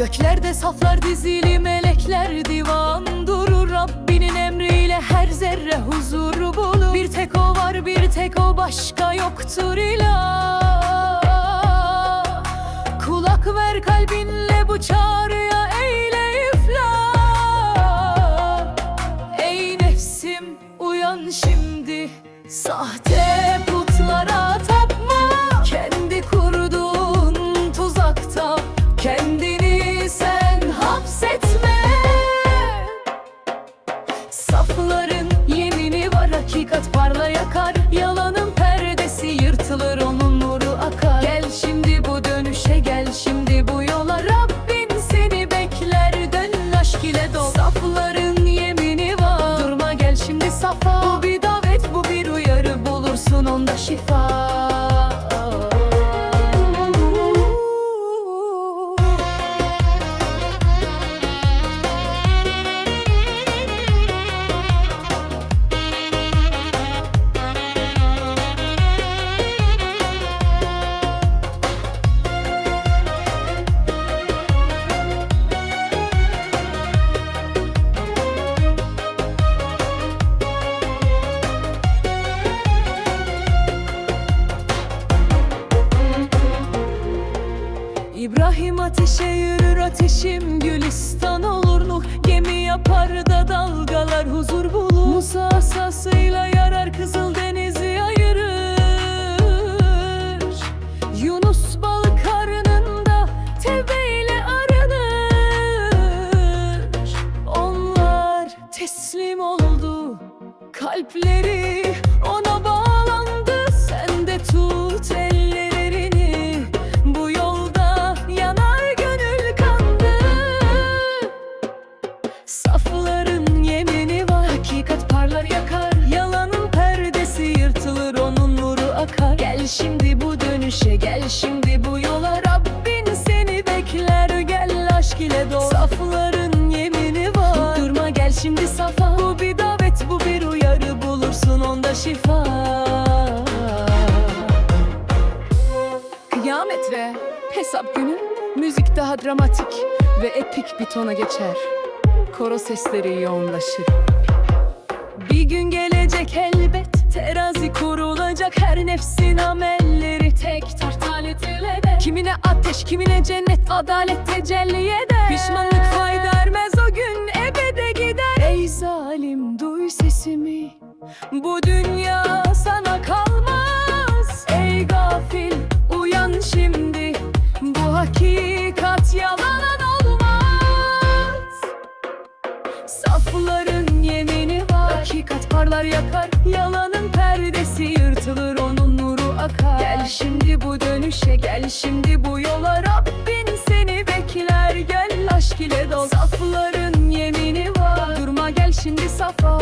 Göklerde saflar dizili melekler divan durur. Rabbinin emriyle her zerre huzur bulur. Bir tek o var bir tek o başka yoktur ilah Kulak ver kalbinle bu çağrıya eyle iflah Ey nefsim uyan şimdi. Sahte putlara tapma. Kendi kurduğun Bu bir davet bu bir uyarı bulursun onda şifa ateşim gülistan olur Nuh. Gemi yapar da dalgalar huzur bulur. Musa asasıyla yarar kızıl denizi ayırır. Yunus balık karnında tevbeyle aranır Onlar teslim oldu kalpleri Onun nuru akar. Gel şimdi bu dönüşe Gel şimdi bu yola. Rabbin seni bekler. Gel aşk ile dol Safların yemini var. Durma gel şimdi safa. Bu bir davet bu bir uyarı. Bulursun onda şifa. Kıyamet ve hesap günü. Müzik daha dramatik ve epik bir tona geçer. Koro sesleri yoğunlaşır. Bir gün gelecek elbet Terazi kurulacak her nefsin amelleri. Tek tartal edilecek Kimine ateş kimine cennet Adalet tecelli eder. Pişmanlık fayda ermez o gün ebede gider. Ey zalim duy sesimi. Bu dünya sana kalmaz. Ey gafil uyan şimdi. Bu hakikat yalanan olmaz Safların Hakikat parlar yakar Yalanın perdesi yırtılır Onun nuru akar. Gel şimdi bu dönüşe Gel şimdi bu yola Rabbin seni bekler. Gel aşk ile dol Safların yemini var. Durma gel şimdi safa